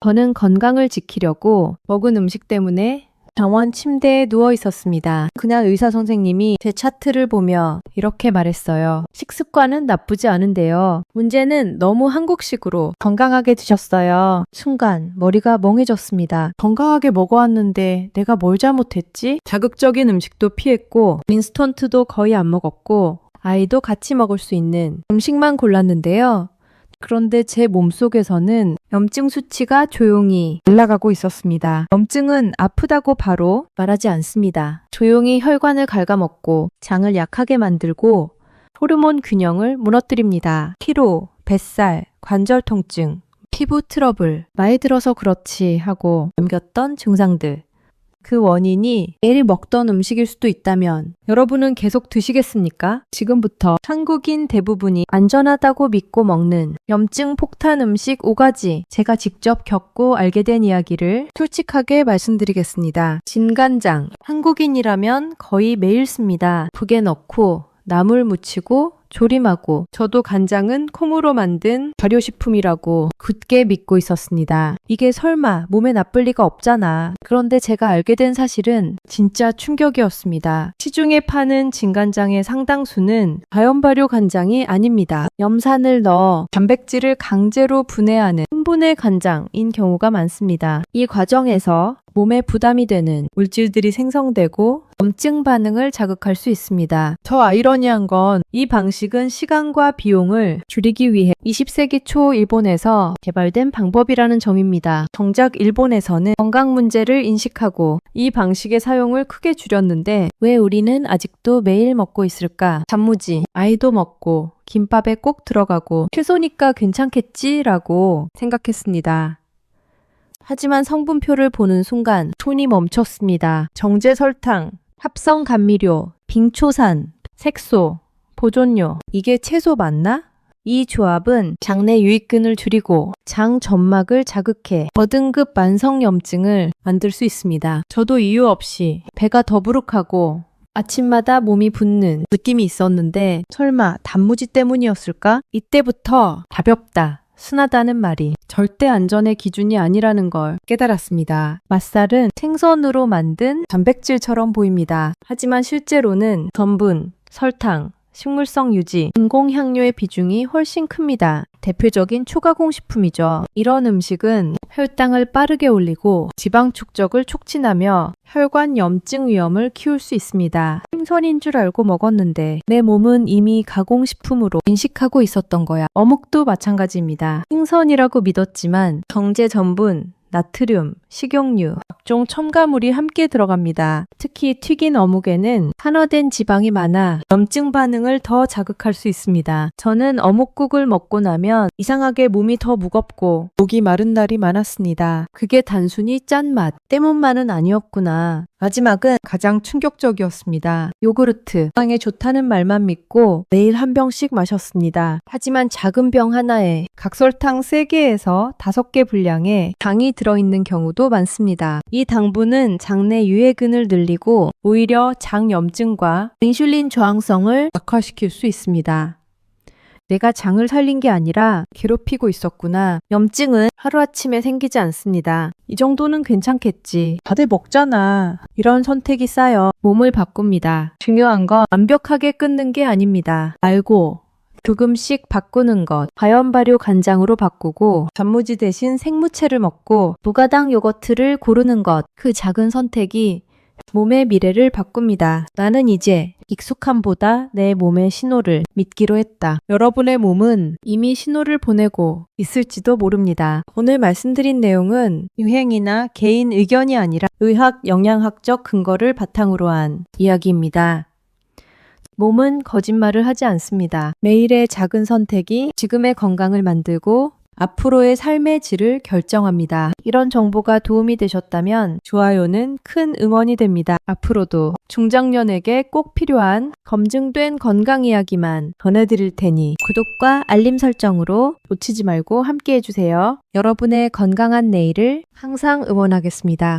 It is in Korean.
저는 건강을 지키려고 먹은 음식 때문에 병원 침대에 누워 있었습니다. 그날 의사 선생님이 제 차트를 보며 이렇게 말했어요. 식습관은 나쁘지 않은데요. 문제는 너무 한국식으로 건강하게 드셨어요. 순간 머리가 멍해졌습니다. 건강하게 먹어왔는데 내가 뭘 잘못했지? 자극적인 음식도 피했고 인스턴트도 거의 안 먹었고 아이도 같이 먹을 수 있는 음식만 골랐는데요. 그런데 제 몸속에서는 염증 수치가 조용히 올라가고 있었습니다. 염증은 아프다고 바로 말하지 않습니다. 조용히 혈관을 갉아먹고 장을 약하게 만들고 호르몬 균형을 무너뜨립니다. 피로, 뱃살, 관절 통증, 피부 트러블, 나이 들어서 그렇지 하고 넘겼던 증상들. 그 원인이 매일 먹던 음식일 수도 있다면 여러분은 계속 드시겠습니까? 지금부터 한국인 대부분이 안전하다고 믿고 먹는 염증 폭탄 음식 5가지 제가 직접 겪고 알게 된 이야기를 솔직하게 말씀드리겠습니다. 진간장. 한국인이라면 거의 매일 씁니다. 북에 넣고 나물 무치고 조림하고 저도 간장은 콩으로 만든 발효식품이라고 굳게 믿고 있었습니다. 이게 설마 몸에 나쁠 리가 없잖아. 그런데 제가 알게 된 사실은 진짜 충격이었습니다. 시중에 파는 진간장의 상당수는 자연 발효 간장이 아닙니다. 염산을 넣어 단백질을 강제로 분해하는 분분의 간장인 경우가 많습니다. 이 과정에서 몸에 부담이 되는 물질들이 생성되고 염증 반응을 자극할 수 있습니다. 더 아이러니한 건 이 방식은 시간과 비용을 줄이기 위해 20세기 초 일본에서 개발된 방법이라는 점입니다. 정작 일본에서는 건강 문제를 인식하고 이 방식의 사용을 크게 줄였는데 왜 우리는 아직도 매일 먹고 있을까? 단무지, 아이도 먹고 김밥에 꼭 들어가고 채소니까 괜찮겠지라고 생각했습니다. 하지만 성분표를 보는 순간 손이 멈췄습니다. 정제 설탕, 합성 감미료, 빙초산, 색소, 보존료. 이게 채소 맞나? 이 조합은 장내 유익균을 줄이고 장 점막을 자극해 저등급 만성염증을 만들 수 있습니다. 저도 이유 없이 배가 더부룩하고 아침마다 몸이 붓는 느낌이 있었는데 설마 단무지 때문이었을까? 이때부터 가볍다. 순하다는 말이 절대 안전의 기준이 아니라는 걸 깨달았습니다. 맛살은 생선으로 만든 단백질처럼 보입니다. 하지만 실제로는 전분, 설탕, 식물성 유지, 인공향료의 비중이 훨씬 큽니다. 대표적인 초가공 식품이죠. 이런 음식은 혈당을 빠르게 올리고 지방 축적을 촉진하며 혈관 염증 위험을 키울 수 있습니다. 생선인 줄 알고 먹었는데 내 몸은 이미 가공식품으로 인식하고 있었던 거야. 어묵도 마찬가지입니다. 생선이라고 믿었지만 정제 전분, 나트륨, 식용유, 각종 첨가물이 함께 들어갑니다. 특히 튀긴 어묵에는 산화된 지방이 많아 염증 반응을 더 자극할 수 있습니다. 저는 어묵국을 먹고 나면 이상하게 몸이 더 무겁고 목이 마른 날이 많았습니다. 그게 단순히 짠맛 때문만은 아니었구나. 마지막은 가장 충격적이었습니다. 요구르트. 건강에 좋다는 말만 믿고 매일 한 병씩 마셨습니다. 하지만 작은 병 하나에 각설탕 3개에서 5개 분량의 당이 들어있는 경우도 많습니다. 이 당분은 장내 유해균을 늘리고 오히려 장염증과 인슐린 저항성을 악화시킬 수 있습니다. 내가 장을 살린 게 아니라 괴롭히고 있었구나. 염증은 하루아침에 생기지 않습니다. 이 정도는 괜찮겠지. 다들 먹잖아. 이런 선택이 쌓여 몸을 바꿉니다. 중요한 건 완벽하게 끊는 게 아닙니다. 알고 조금씩 바꾸는 것. 과연 발효 간장으로 바꾸고 단무지 대신 생무채를 먹고 무가당 요거트를 고르는 것. 그 작은 선택이 몸의 미래를 바꿉니다. 나는 이제 익숙함보다 내 몸의 신호를 믿기로 했다. 여러분의 몸은 이미 신호를 보내고 있을지도 모릅니다. 오늘 말씀드린 내용은 유행이나 개인 의견이 아니라 의학 영양학적 근거를 바탕으로 한 이야기입니다. 몸은 거짓말을 하지 않습니다. 매일의 작은 선택이 지금의 건강을 만들고 앞으로의 삶의 질을 결정합니다. 이런 정보가 도움이 되셨다면 좋아요는 큰 응원이 됩니다. 앞으로도 중장년에게 꼭 필요한 검증된 건강 이야기만 전해드릴 테니 구독과 알림 설정으로 놓치지 말고 함께 해주세요. 여러분의 건강한 내일을 항상 응원하겠습니다.